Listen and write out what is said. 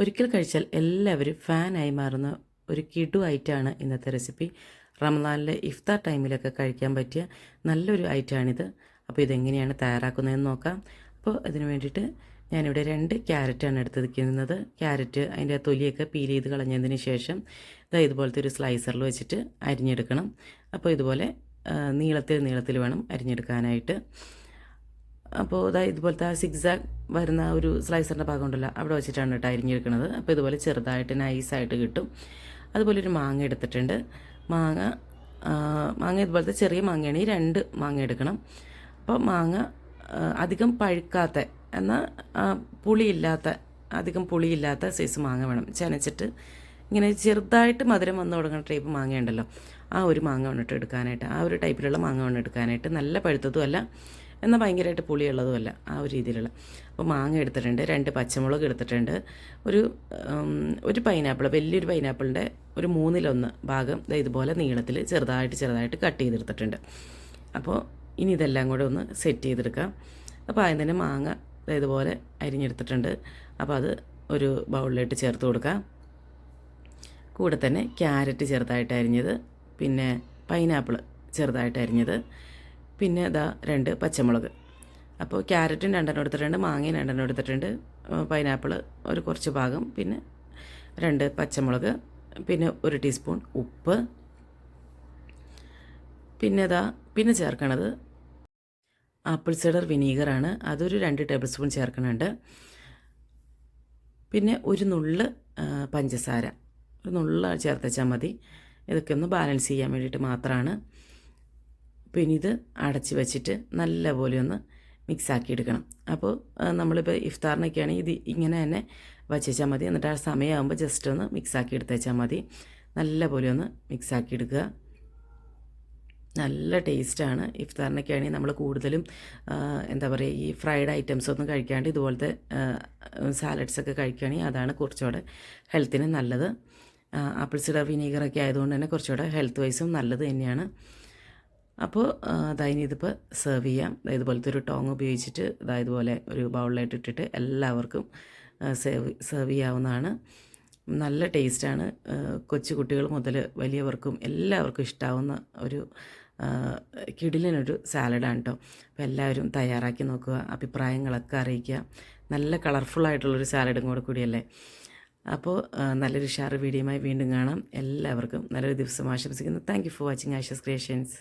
ഒരിക്കൽ കഴിച്ചാൽ എല്ലാവരും ഫാനായി മാറുന്ന ഒരു കിടു ഐറ്റമാണ് ഇന്നത്തെ റെസിപ്പി. റമദാനിലെ ഇഫ്താർ ടൈമിലൊക്കെ കഴിക്കാൻ പറ്റിയ നല്ലൊരു ഐറ്റമാണിത് അപ്പോൾ ഇതെങ്ങനെയാണ് തയ്യാറാക്കുന്നതെന്ന് നോക്കാം. അപ്പോൾ അതിന് വേണ്ടിയിട്ട് ഞാനിവിടെ രണ്ട് ക്യാരറ്റാണ് എടുത്തിരിക്കുന്നത്. ക്യാരറ്റ് അതിന്റെ തൊലിയൊക്കെ പീൽ ചെയ്ത് കളഞ്ഞതിന് ശേഷം ഇതാ ഇതുപോലത്തെ ഒരു സ്ലൈസറിൽ വെച്ചിട്ട് അരിഞ്ഞെടുക്കണം. അപ്പോൾ ഇതുപോലെ നീളത്തിൽ നീളത്തിൽ വേണം അരിഞ്ഞെടുക്കാനായിട്ട്. അപ്പോൾ ഇതാ ഇതുപോലത്തെ ആ സിക്സാഗ് വരുന്ന ഒരു സ്ലൈസറിന്റെ ഭാഗം ഉണ്ടല്ലോ അവിടെ വെച്ചിട്ടാണ് കേട്ടോ അരിഞ്ഞെടുക്കുന്നത്. അപ്പോൾ ഇതുപോലെ ചെറുതായിട്ട് നൈസായിട്ട് കിട്ടും. അതുപോലെ ഒരു മാങ്ങ എടുത്തിട്ടുണ്ട്. മാങ്ങ മാങ്ങ ഇതുപോലത്തെ ചെറിയ മാങ്ങയാണ്. ഈ രണ്ട് മാങ്ങ എടുക്കണം. അപ്പോൾ മാങ്ങ അധികം പഴുക്കാത്ത എന്നാൽ പുളിയില്ലാത്ത അധികം പുളിയില്ലാത്ത സൈസ് മാങ്ങ വേണം. ചനച്ചിട്ട് ഇങ്ങനെ ചെറുതായിട്ട് മധുരം വന്നു തുടങ്ങുന്ന ടൈപ്പ് മാങ്ങ ഉണ്ടല്ലോ ആ ഒരു മാങ്ങ വന്നിട്ട് എടുക്കാനായിട്ട് ആ ഒരു ടൈപ്പിലുള്ള മാങ്ങ വേണം എടുക്കാനായിട്ട് നല്ല പഴുത്തതും അല്ല എന്നാൽ ഭയങ്കരമായിട്ട് പുളിയുള്ളതുമല്ല ആ ഒരു രീതിയിലുള്ള. അപ്പോൾ മാങ്ങ എടുത്തിട്ടുണ്ട് രണ്ട് പച്ചമുളക് എടുത്തിട്ടുണ്ട് ഒരു ഒരു പൈനാപ്പിൾ വലിയൊരു പൈനാപ്പിളിന്റെ ഒരു മൂന്നിലൊന്ന് ഭാഗം ഇതുപോലെ നീളത്തിൽ ചെറുതായിട്ട് ചെറുതായിട്ട് കട്ട് ചെയ്തെടുത്തിട്ടുണ്ട്. അപ്പോൾ ഇനി ഇതെല്ലാം കൂടെ ഒന്ന് സെറ്റ് ചെയ്തെടുക്കാം. അപ്പോൾ ആദ്യം തന്നെ മാങ്ങ ഇതുപോലെ അരിഞ്ഞെടുത്തിട്ടുണ്ട്. അപ്പോൾ അത് ഒരു ബൗളിലിട്ട് ചേർത്ത് കൊടുക്കാം. കൂടെ തന്നെ ക്യാരറ്റ് ചെറുതായിട്ട് അരിഞ്ഞത് പിന്നെ പൈനാപ്പിൾ ചെറുതായിട്ട് അരിഞ്ഞത് പിന്നെ ഇതാ രണ്ട് പച്ചമുളക്. അപ്പോൾ ക്യാരറ്റും രണ്ടെണ്ണം എടുത്തിട്ടുണ്ട് മാങ്ങയും രണ്ടെണ്ണം എടുത്തിട്ടുണ്ട്. പൈനാപ്പിൾ ഒരു കുറച്ച് ഭാഗം പിന്നെ രണ്ട് പച്ചമുളക് പിന്നെ ഒരു ടീസ്പൂൺ ഉപ്പ്. പിന്നെ ഇതാ പിന്നെ ചേർക്കണത് ആപ്പിൾ സിഡർ വിനീഗറാണ്. അതൊരു രണ്ട് ടേബിൾ സ്പൂൺ ചേർക്കണുണ്ട്. പിന്നെ ഒരു നുള്ള് പഞ്ചസാര. ഒരു നുള്ള് ചേർത്തച്ചാൽ മതി. ഇതൊക്കെ ഒന്ന് ബാലൻസ് ചെയ്യാൻ വേണ്ടിയിട്ട് മാത്രമാണ് പിന്നെ ഇത് അടച്ച് വെച്ചിട്ട് നല്ലപോലെ ഒന്ന് മിക്സാക്കി എടുക്കണം. അപ്പോൾ നമ്മളിപ്പോൾ ഇഫ്താറിനൊക്കെ ആണെങ്കിൽ ഇത് ഇങ്ങനെ തന്നെ വച്ചാൽ മതി. എന്നിട്ട് ആ സമയമാകുമ്പോൾ ജസ്റ്റ് ഒന്ന് മിക്സാക്കി എടുത്തേച്ചാൽ മതി. നല്ലപോലെ ഒന്ന് മിക്സാക്കി എടുക്കുക. നല്ല ടേസ്റ്റാണ് ഇഫ്താറിനൊക്കെ ആണെങ്കിൽ നമ്മൾ കൂടുതലും എന്താ പറയുക ഈ ഫ്രൈഡ് ഐറ്റംസ് ഒന്നും കഴിക്കാണ്ട് ഇതുപോലത്തെ സാലഡ്സ് ഒക്കെ കഴിക്കുകയാണെങ്കിൽ അതാണ് കുറച്ചുകൂടെ ഹെൽത്തിന് നല്ലത്. ആപ്പിൾ സിഡർ വിനീഗറൊക്കെ ആയതുകൊണ്ട് തന്നെ കുറച്ചുകൂടെ ഹെൽത്ത് വൈസും നല്ലത് തന്നെയാണ്. അപ്പോൾ അതായത് ഇതിപ്പോൾ സെർവ് ചെയ്യാം. ഇതുപോലത്തെ ഒരു ടോങ് ഉപയോഗിച്ചിട്ട് അതായത് പോലെ ഒരു ബൗളിലായിട്ട് ഇട്ടിട്ട് എല്ലാവർക്കും സേവ് സെർവ് ചെയ്യാവുന്നതാണ്. നല്ല ടേസ്റ്റാണ് കൊച്ചു കുട്ടികൾ മുതൽ വലിയവർക്കും എല്ലാവർക്കും ഇഷ്ടാവുന്ന ഒരു കിടിലിനൊരു സാലഡാണ് കേട്ടോ അപ്പോൾ എല്ലാവരും തയ്യാറാക്കി നോക്കുക അഭിപ്രായങ്ങളൊക്കെ അറിയിക്കുക. നല്ല കളർഫുള്ളായിട്ടുള്ളൊരു സാലഡും കൂടെ കൂടിയല്ലേ? അപ്പോൾ നല്ലൊരു ഷാർ വീഡിയോയുമായി വീണ്ടും കാണാം. എല്ലാവർക്കും നല്ലൊരു ദിവസം ആശംസിക്കുന്നു. Thank you for watching Ashes creations